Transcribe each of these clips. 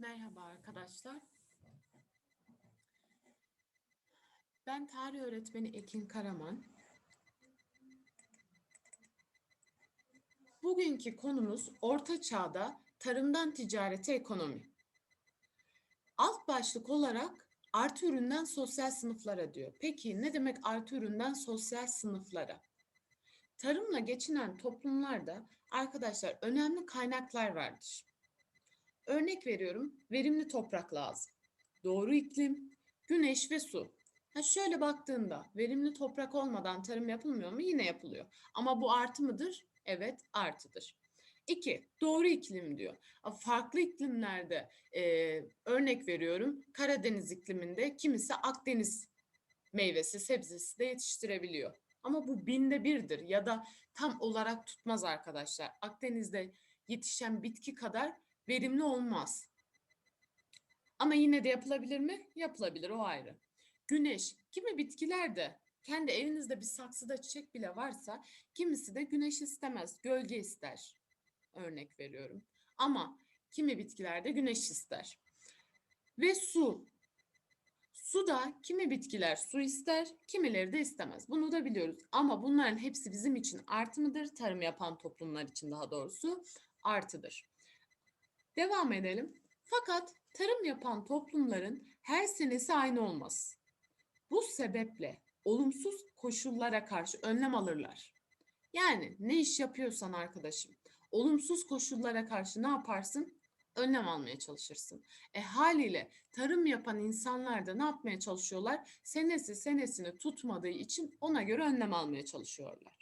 Merhaba arkadaşlar. Ben tarih öğretmeni Ekin Karaman. Bugünkü konumuz Orta Çağ'da tarımdan ticarete ekonomi. Alt başlık olarak artı üründen sosyal sınıflara diyor. Peki ne demek artı üründen sosyal sınıflara? Tarımla geçinen toplumlarda arkadaşlar önemli kaynaklar vardır. Örnek veriyorum, verimli toprak lazım. Doğru iklim, güneş ve su. Ha şöyle baktığında verimli toprak olmadan tarım yapılmıyor mu? Yine yapılıyor. Ama bu artı mıdır? Evet, artıdır. İki, doğru iklim diyor. Farklı iklimlerde e, örnek veriyorum Karadeniz ikliminde kimisi Akdeniz meyvesi, sebzesi de yetiştirebiliyor. Ama bu binde birdir ya da tam olarak tutmaz arkadaşlar. Akdeniz'de yetişen bitki kadar verimli olmaz. Ama yine de yapılabilir mi? Yapılabilir o ayrı. Güneş, kimi bitkilerde kendi evinizde bir saksıda çiçek bile varsa kimisi de güneş istemez, gölge ister. Örnek veriyorum. Ama kimi bitkilerde güneş ister. Ve su. Su da kimi bitkiler su ister, kimileri de istemez. Bunu da biliyoruz. Ama bunların hepsi bizim için artı mıdır? Tarım yapan toplumlar için daha doğrusu artıdır. Devam edelim. Fakat tarım yapan toplumların her senesi aynı olmaz. Bu sebeple olumsuz koşullara karşı önlem alırlar. Yani ne iş yapıyorsan arkadaşım, olumsuz koşullara karşı ne yaparsın? Önlem almaya çalışırsın. E haliyle tarım yapan insanlar da ne yapmaya çalışıyorlar? Senesi senesini tutmadığı için ona göre önlem almaya çalışıyorlar.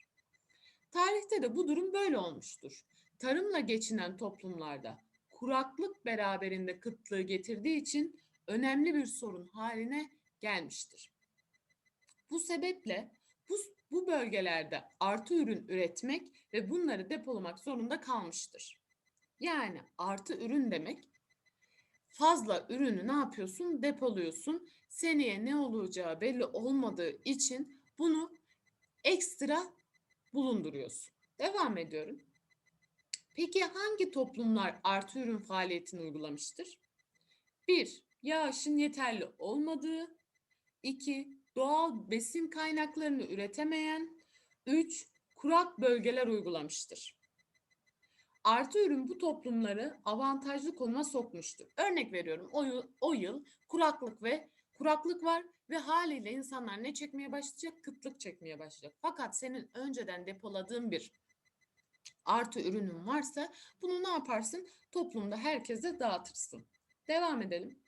Tarihte de bu durum böyle olmuştur. Tarımla geçinen toplumlarda kuraklık beraberinde kıtlığı getirdiği için önemli bir sorun haline gelmiştir. Bu sebeple bu, bu bölgelerde artı ürün üretmek ve bunları depolamak zorunda kalmıştır. Yani artı ürün demek fazla ürünü ne yapıyorsun? Depoluyorsun. Seneye ne olacağı belli olmadığı için bunu ekstra bulunduruyorsun. Devam ediyorum. Peki hangi toplumlar artı ürün faaliyetini uygulamıştır? 1. Yağışın yeterli olmadığı. 2. Doğal besin kaynaklarını üretemeyen. 3. Kurak bölgeler uygulamıştır. Artı ürün bu toplumları avantajlı konuma sokmuştur. Örnek veriyorum o yıl, o yıl kuraklık ve kuraklık var ve haliyle insanlar ne çekmeye başlayacak? Kıtlık çekmeye başlayacak. Fakat senin önceden depoladığın bir artı ürünün varsa bunu ne yaparsın? Toplumda herkese dağıtırsın. Devam edelim.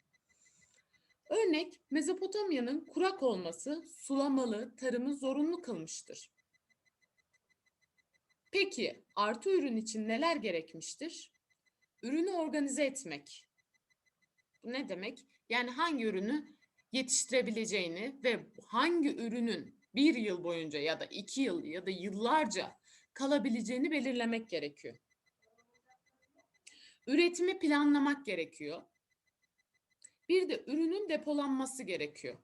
Örnek Mezopotamya'nın kurak olması sulamalı tarımı zorunlu kılmıştır. Peki artı ürün için neler gerekmiştir? Ürünü organize etmek. Bu ne demek? Yani hangi ürünü yetiştirebileceğini ve hangi ürünün bir yıl boyunca ya da iki yıl ya da yıllarca kalabileceğini belirlemek gerekiyor. Üretimi planlamak gerekiyor. Bir de ürünün depolanması gerekiyor.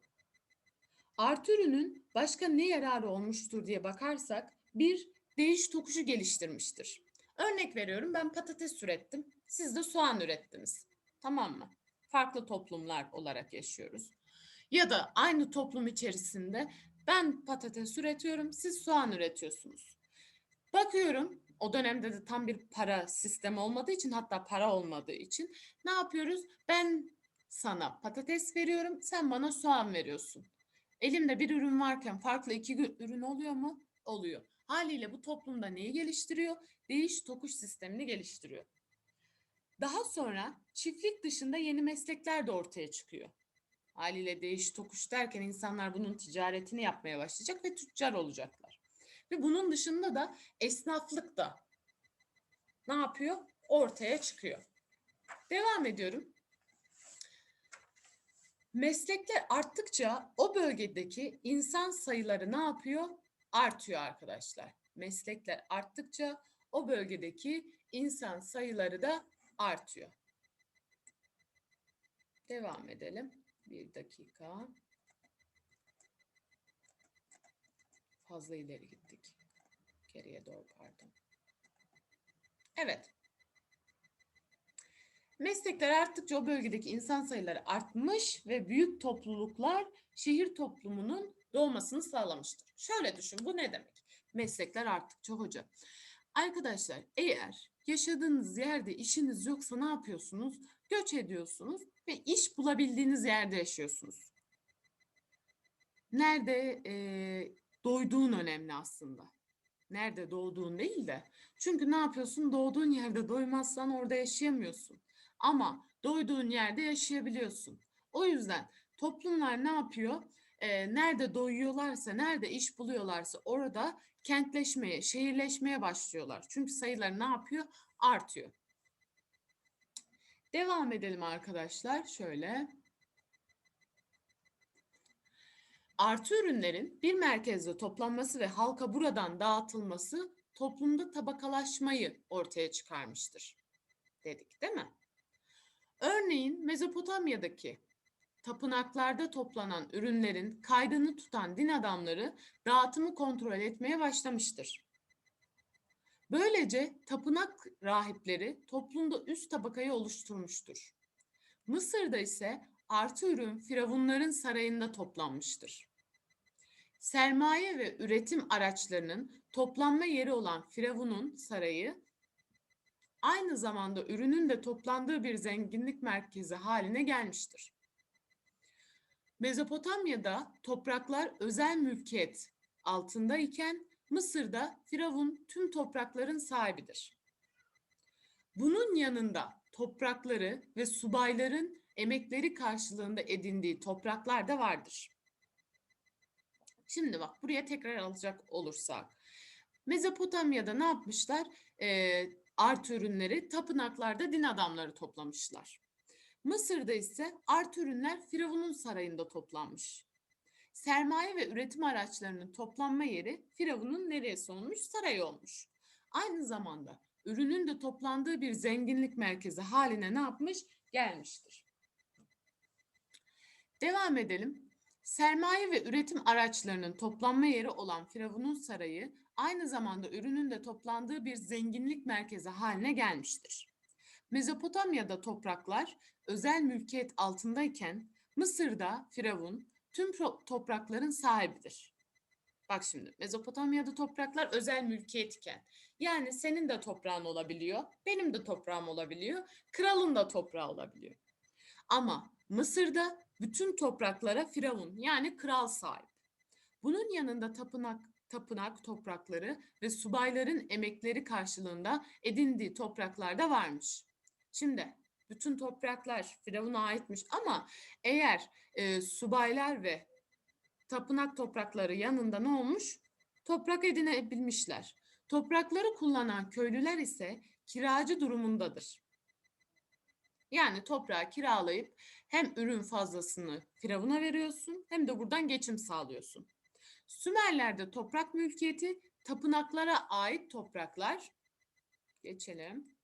Artı ürünün başka ne yararı olmuştur diye bakarsak bir değiş tokuşu geliştirmiştir. Örnek veriyorum ben patates ürettim. Siz de soğan ürettiniz. Tamam mı? Farklı toplumlar olarak yaşıyoruz. Ya da aynı toplum içerisinde ben patates üretiyorum, siz soğan üretiyorsunuz. Bakıyorum o dönemde de tam bir para sistemi olmadığı için hatta para olmadığı için ne yapıyoruz? Ben sana patates veriyorum, sen bana soğan veriyorsun. Elimde bir ürün varken farklı iki ürün oluyor mu? Oluyor. Haliyle bu toplumda neyi geliştiriyor? Değiş tokuş sistemini geliştiriyor. Daha sonra çiftlik dışında yeni meslekler de ortaya çıkıyor. Haliyle değiş tokuş derken insanlar bunun ticaretini yapmaya başlayacak ve tüccar olacaklar. Ve bunun dışında da esnaflık da ne yapıyor? Ortaya çıkıyor. Devam ediyorum. Meslekler arttıkça o bölgedeki insan sayıları ne yapıyor? Artıyor arkadaşlar. Meslekler arttıkça o bölgedeki insan sayıları da artıyor. Devam edelim. Bir dakika. Fazla ileri gittik. Geriye doğru pardon. Evet. Meslekler arttıkça o bölgedeki insan sayıları artmış ve büyük topluluklar şehir toplumunun doğmasını sağlamıştır. Şöyle düşün bu ne demek? Meslekler arttıkça hoca. Arkadaşlar eğer yaşadığınız yerde işiniz yoksa ne yapıyorsunuz? Göç ediyorsunuz ve iş bulabildiğiniz yerde yaşıyorsunuz. Nerede e, doyduğun önemli aslında. Nerede doğduğun değil de. Çünkü ne yapıyorsun? Doğduğun yerde doymazsan orada yaşayamıyorsun. Ama doyduğun yerde yaşayabiliyorsun. O yüzden toplumlar ne yapıyor? Ee, nerede doyuyorlarsa, nerede iş buluyorlarsa orada kentleşmeye, şehirleşmeye başlıyorlar. Çünkü sayıları ne yapıyor? Artıyor. Devam edelim arkadaşlar. Şöyle. Artı ürünlerin bir merkezde toplanması ve halka buradan dağıtılması toplumda tabakalaşmayı ortaya çıkarmıştır. Dedik değil mi? Örneğin Mezopotamya'daki tapınaklarda toplanan ürünlerin kaydını tutan din adamları dağıtımı kontrol etmeye başlamıştır. Böylece tapınak rahipleri toplumda üst tabakayı oluşturmuştur. Mısır'da ise artı ürün firavunların sarayında toplanmıştır. Sermaye ve üretim araçlarının toplanma yeri olan Firavun'un sarayı aynı zamanda ürünün de toplandığı bir zenginlik merkezi haline gelmiştir. Mezopotamya'da topraklar özel mülkiyet altındayken Mısır'da Firavun tüm toprakların sahibidir. Bunun yanında toprakları ve subayların emekleri karşılığında edindiği topraklar da vardır. Şimdi bak buraya tekrar alacak olursak. Mezopotamya'da ne yapmışlar? Ee, art ürünleri tapınaklarda din adamları toplamışlar. Mısır'da ise art ürünler Firavun'un sarayında toplanmış. Sermaye ve üretim araçlarının toplanma yeri Firavun'un neresi olmuş? Sarayı olmuş. Aynı zamanda ürünün de toplandığı bir zenginlik merkezi haline ne yapmış? Gelmiştir. Devam edelim. Sermaye ve üretim araçlarının toplanma yeri olan Firavun'un sarayı aynı zamanda ürünün de toplandığı bir zenginlik merkezi haline gelmiştir. Mezopotamya'da topraklar özel mülkiyet altındayken Mısır'da Firavun tüm toprakların sahibidir. Bak şimdi Mezopotamya'da topraklar özel mülkiyet iken yani senin de toprağın olabiliyor, benim de toprağım olabiliyor, kralın da toprağı olabiliyor. Ama Mısır'da bütün topraklara Firavun yani kral sahip. Bunun yanında tapınak, tapınak toprakları ve subayların emekleri karşılığında edindiği topraklar da varmış. Şimdi bütün topraklar Firavun'a aitmiş ama eğer e, subaylar ve tapınak toprakları yanında ne olmuş? Toprak edinebilmişler. Toprakları kullanan köylüler ise kiracı durumundadır. Yani toprağı kiralayıp hem ürün fazlasını Firavun'a veriyorsun hem de buradan geçim sağlıyorsun. Sümerlerde toprak mülkiyeti tapınaklara ait topraklar. Geçelim.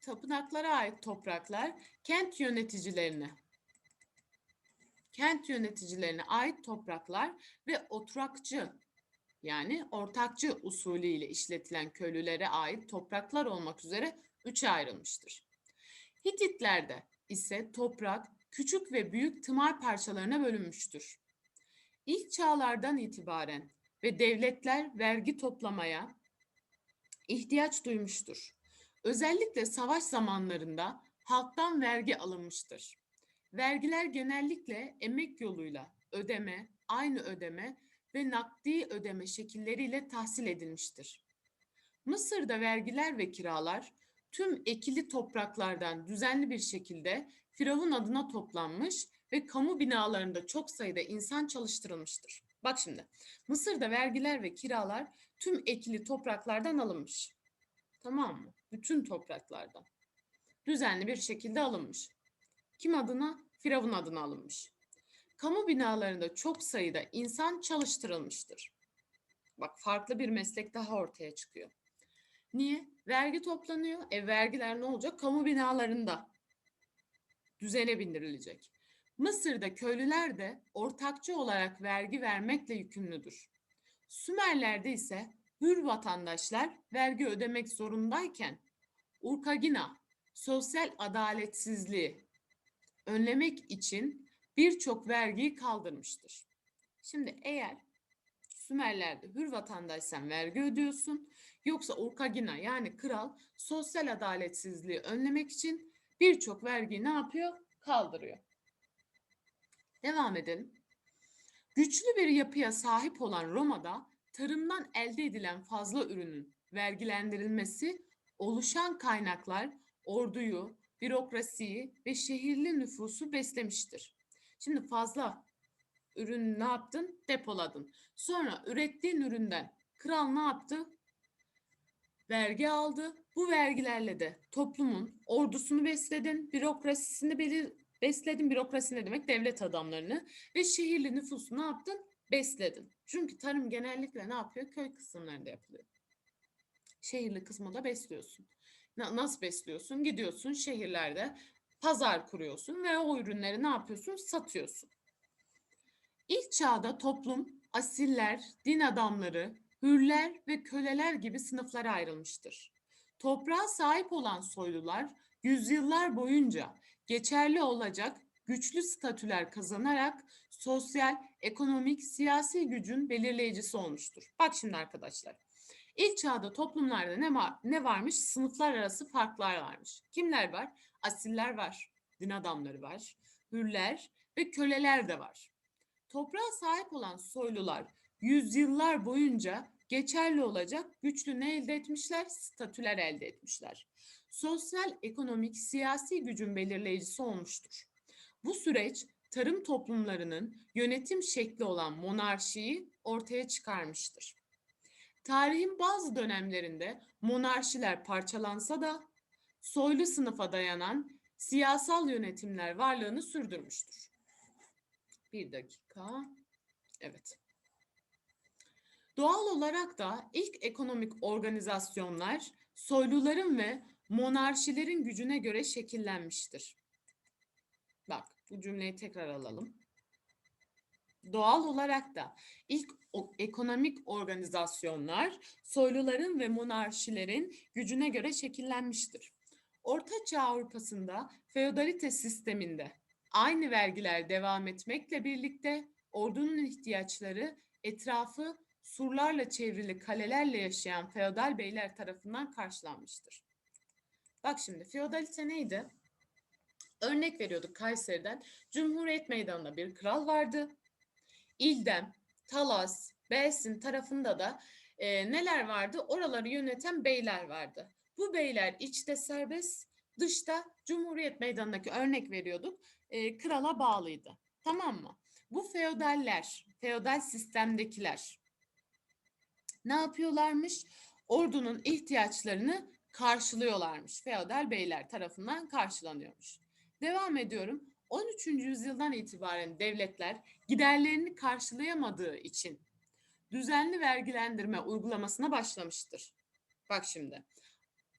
Tapınaklara ait topraklar kent yöneticilerine kent yöneticilerine ait topraklar ve oturakçı yani ortakçı usulü ile işletilen köylülere ait topraklar olmak üzere üçe ayrılmıştır. Hititlerde ise toprak küçük ve büyük tımar parçalarına bölünmüştür. İlk çağlardan itibaren ve devletler vergi toplamaya ihtiyaç duymuştur. Özellikle savaş zamanlarında halktan vergi alınmıştır. Vergiler genellikle emek yoluyla ödeme, aynı ödeme ve nakdi ödeme şekilleriyle tahsil edilmiştir. Mısır'da vergiler ve kiralar tüm ekili topraklardan düzenli bir şekilde Firavun adına toplanmış ve kamu binalarında çok sayıda insan çalıştırılmıştır. Bak şimdi Mısır'da vergiler ve kiralar tüm ekili topraklardan alınmış. Tamam mı? Bütün topraklardan. Düzenli bir şekilde alınmış. Kim adına? Firavun adına alınmış. Kamu binalarında çok sayıda insan çalıştırılmıştır. Bak farklı bir meslek daha ortaya çıkıyor. Niye? Vergi toplanıyor. E vergiler ne olacak? Kamu binalarında düzene bindirilecek. Mısır'da köylüler de ortakçı olarak vergi vermekle yükümlüdür. Sümerler'de ise hür vatandaşlar vergi ödemek zorundayken Urkagina sosyal adaletsizliği önlemek için birçok vergiyi kaldırmıştır. Şimdi eğer Sümerler'de hür vatandaşsan vergi ödüyorsun. Yoksa Urkagina yani kral sosyal adaletsizliği önlemek için birçok vergiyi ne yapıyor? Kaldırıyor. Devam edelim. Güçlü bir yapıya sahip olan Roma'da tarımdan elde edilen fazla ürünün vergilendirilmesi oluşan kaynaklar orduyu, bürokrasiyi ve şehirli nüfusu beslemiştir. Şimdi fazla ürün ne yaptın? Depoladın. Sonra ürettiğin üründen kral ne yaptı? Vergi aldı. Bu vergilerle de toplumun ordusunu besledin, bürokrasisini belir besledin. Bürokrasi ne demek? Devlet adamlarını ve şehirli nüfusu ne yaptın? Besledin. Çünkü tarım genellikle ne yapıyor? Köy kısımlarında yapılıyor. Şehirli kısmı da besliyorsun. Na- nasıl besliyorsun? Gidiyorsun şehirlerde pazar kuruyorsun ve o ürünleri ne yapıyorsun? Satıyorsun. İlk çağda toplum asiller, din adamları, hürler ve köleler gibi sınıflara ayrılmıştır. Toprağa sahip olan soylular yüzyıllar boyunca geçerli olacak güçlü statüler kazanarak sosyal, ekonomik, siyasi gücün belirleyicisi olmuştur. Bak şimdi arkadaşlar. İlk çağda toplumlarda ne var ne varmış? Sınıflar arası farklar varmış. Kimler var? Asiller var, din adamları var, hürler ve köleler de var. Toprağa sahip olan soylular yüzyıllar boyunca geçerli olacak güçlü ne elde etmişler? Statüler elde etmişler. Sosyal, ekonomik, siyasi gücün belirleyicisi olmuştur. Bu süreç tarım toplumlarının yönetim şekli olan monarşiyi ortaya çıkarmıştır. Tarihin bazı dönemlerinde monarşiler parçalansa da soylu sınıfa dayanan siyasal yönetimler varlığını sürdürmüştür. Bir dakika. Evet. Doğal olarak da ilk ekonomik organizasyonlar soyluların ve monarşilerin gücüne göre şekillenmiştir. Bak bu cümleyi tekrar alalım. Doğal olarak da ilk ekonomik organizasyonlar soyluların ve monarşilerin gücüne göre şekillenmiştir. Orta Çağ Avrupa'sında feodalite sisteminde aynı vergiler devam etmekle birlikte ordunun ihtiyaçları etrafı surlarla çevrili kalelerle yaşayan feodal beyler tarafından karşılanmıştır. Bak şimdi feodalite neydi? Örnek veriyorduk Kayseri'den. Cumhuriyet Meydanı'nda bir kral vardı. İldem, Talas, Belsin tarafında da e, neler vardı? Oraları yöneten beyler vardı. Bu beyler içte serbest, dışta Cumhuriyet Meydanı'ndaki örnek veriyorduk. e, krala bağlıydı. Tamam mı? Bu feodaller, feodal sistemdekiler ne yapıyorlarmış? Ordunun ihtiyaçlarını karşılıyorlarmış. Feodal beyler tarafından karşılanıyormuş. Devam ediyorum. 13. yüzyıldan itibaren devletler giderlerini karşılayamadığı için düzenli vergilendirme uygulamasına başlamıştır. Bak şimdi.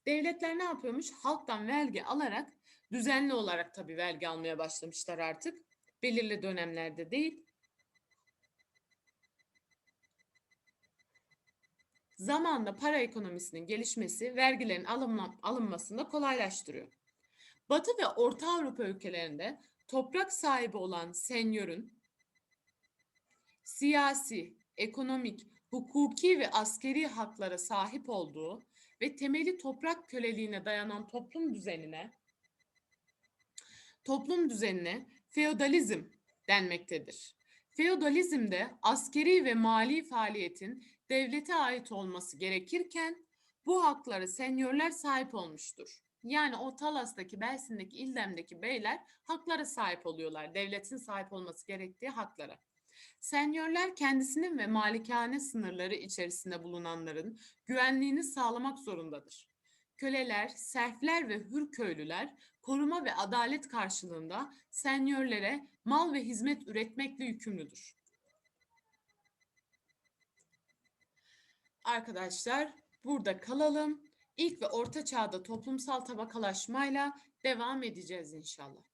Devletler ne yapıyormuş? Halktan vergi alarak düzenli olarak tabii vergi almaya başlamışlar artık. Belirli dönemlerde değil. Zamanla para ekonomisinin gelişmesi vergilerin alınma, alınmasını kolaylaştırıyor. Batı ve Orta Avrupa ülkelerinde toprak sahibi olan senyörün siyasi, ekonomik, hukuki ve askeri haklara sahip olduğu ve temeli toprak köleliğine dayanan toplum düzenine toplum düzenine feodalizm denmektedir. Feodalizmde askeri ve mali faaliyetin devlete ait olması gerekirken bu haklara senyörler sahip olmuştur. Yani o Talas'taki, Belsin'deki, İldem'deki beyler haklara sahip oluyorlar. Devletin sahip olması gerektiği haklara. Senyörler kendisinin ve malikane sınırları içerisinde bulunanların güvenliğini sağlamak zorundadır. Köleler, serfler ve hür köylüler koruma ve adalet karşılığında senyörlere mal ve hizmet üretmekle yükümlüdür. Arkadaşlar burada kalalım. İlk ve orta çağda toplumsal tabakalaşmayla devam edeceğiz inşallah.